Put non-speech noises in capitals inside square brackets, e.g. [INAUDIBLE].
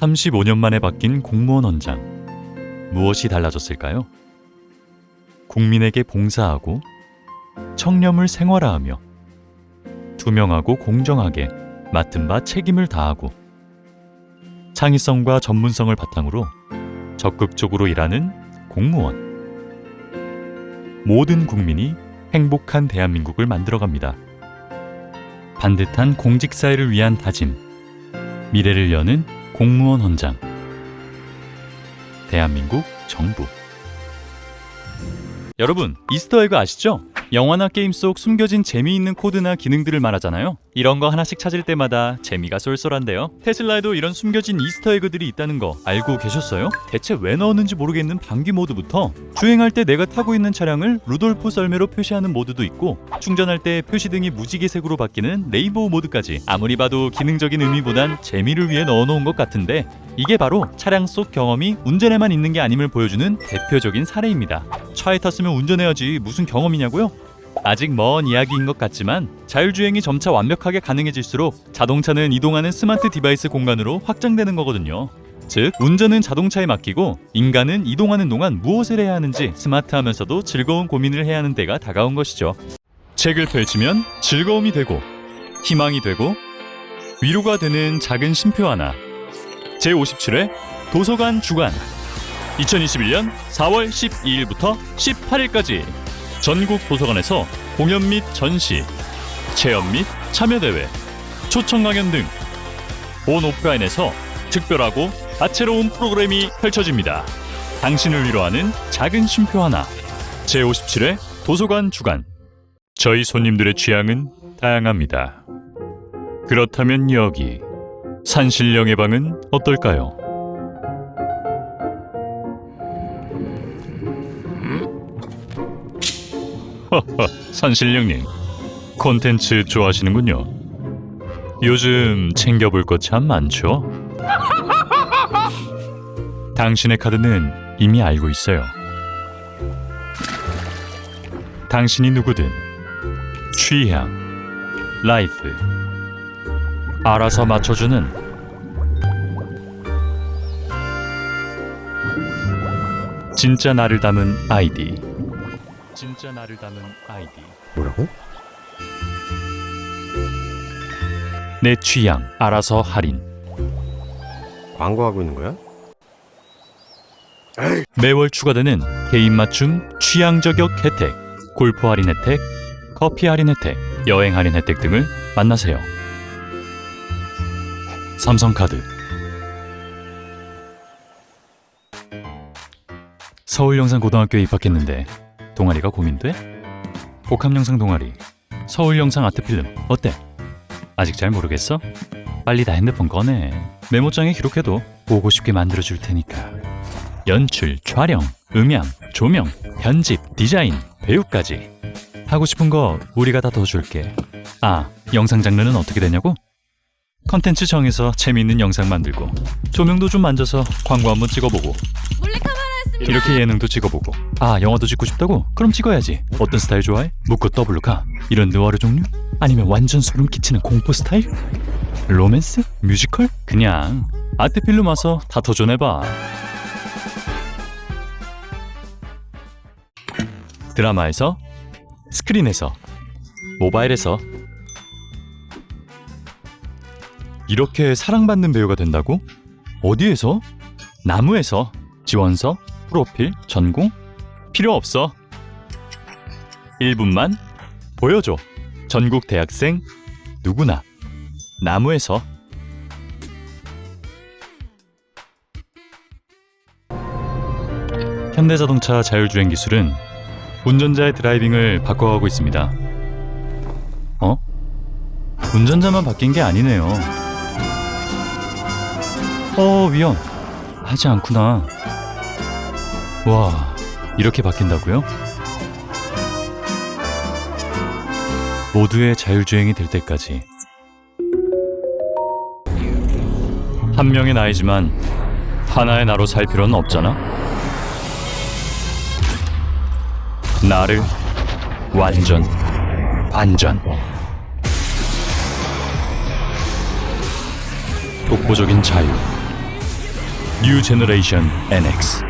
35년 만에 바뀐 공무원 헌장. 무엇이 달라졌을까요? 국민에게 봉사하고 청렴을 생활화하며 투명하고 공정하게 맡은 바 책임을 다하고 창의성과 전문성을 바탕으로 적극적으로 일하는 공무원. 모든 국민이 행복한 대한민국을 만들어갑니다. 반듯한 공직사회를 위한 다짐. 미래를 여는 공무원 헌장. 대한민국 정부. 여러분, 이스터에그 아시죠? 영화나 게임 속 숨겨진 재미있는 코드나 기능들을 말하잖아요. 이런 거 하나씩 찾을 때마다 재미가 쏠쏠한데요. 테슬라에도 이런 숨겨진 이스터에그들이 있다는 거 알고 계셨어요? 대체 왜 넣었는지 모르겠는 방귀 모드부터 주행할 때 내가 타고 있는 차량을 루돌프 썰매로 표시하는 모드도 있고 충전할 때 표시등이 무지개색으로 바뀌는 레인보우 모드까지 아무리 봐도 기능적인 의미보단 재미를 위해 넣어놓은 것 같은데 이게 바로 차량 속 경험이 운전에만 있는 게 아님을 보여주는 대표적인 사례입니다. 차에 탔으면 운전해야지 무슨 경험이냐고요? 아직 먼 이야기인 것 같지만 자율주행이 점차 완벽하게 가능해질수록 자동차는 이동하는 스마트 디바이스 공간으로 확장되는 거거든요. 즉, 운전은 자동차에 맡기고 인간은 이동하는 동안 무엇을 해야 하는지 스마트하면서도 즐거운 고민을 해야 하는 때가 다가온 것이죠. 책을 펼치면 즐거움이 되고 희망이 되고 위로가 되는 작은 쉼표 하나. 제57회 도서관 주간 2021년 4월 12일부터 18일까지 전국 도서관에서 공연 및 전시, 체험 및 참여 대회, 초청 강연 등본 오프라인에서 특별하고 다채로운 프로그램이 펼쳐집니다. 당신을 위로하는 작은 쉼표 하나. 제57회 도서관 주간. 저희 손님들의 취향은 다양합니다. 그렇다면 여기 산신령의 방은 어떨까요? [LAUGHS] 산신령님 콘텐츠 좋아하시는군요. 요즘 챙겨볼 것 참 많죠? [LAUGHS] 당신의 카드는 이미 알고 있어요. 당신이 누구든 취향, 라이프 알아서 맞춰주는 진짜 나를 담은 아이디 진짜 나를 담은 아이디 뭐라고? 내 취향 알아서 할인 광고하고 있는 거야? 매월 추가되는 개인 맞춤 취향 저격 혜택 골프 할인 혜택 커피 할인 혜택 여행 할인 혜택 등을 만나세요 삼성카드 서울영상고등학교에 입학했는데 동아리가 고민돼? 복합영상 동아리 서울영상 아트필름 어때? 아직 잘 모르겠어? 빨리 다 핸드폰 꺼내 메모장에 기록해도 보고 싶게 만들어줄 테니까 연출, 촬영, 음향, 조명, 편집, 디자인, 배우까지 하고 싶은 거 우리가 다 도와줄게 아, 영상 장르는 어떻게 되냐고? 컨텐츠 정해서 재미있는 영상 만들고 조명도 좀 만져서 광고 한번 찍어보고 이렇게 예능도 찍어보고 아 영화도 찍고 싶다고? 그럼 찍어야지 어떤 스타일 좋아해? 묻고 더블로 가 이런 느와르 종류? 아니면 완전 소름 끼치는 공포 스타일? 로맨스? 뮤지컬? 그냥 아트필름 와서 다 도전해봐 드라마에서 스크린에서 모바일에서 이렇게 사랑받는 배우가 된다고? 어디에서? 나무에서 지원서, 프로필, 전공 필요 없어. 1분만 보여줘. 전국 대학생 누구나 나무에서 현대자동차 자율주행 기술은 운전자의 드라이빙을 바꿔가고 있습니다. 어? 운전자만 바뀐 게 아니네요. 어, 위험. 하지 않구나. 와, 이렇게 바뀐다고요? 모두의 자율주행이 될 때까지. 한 명의 나이지만 하나의 나로 살 필요는 없잖아. 나를 완전 반전. 독보적인 자유. 뉴 제너레이션 NX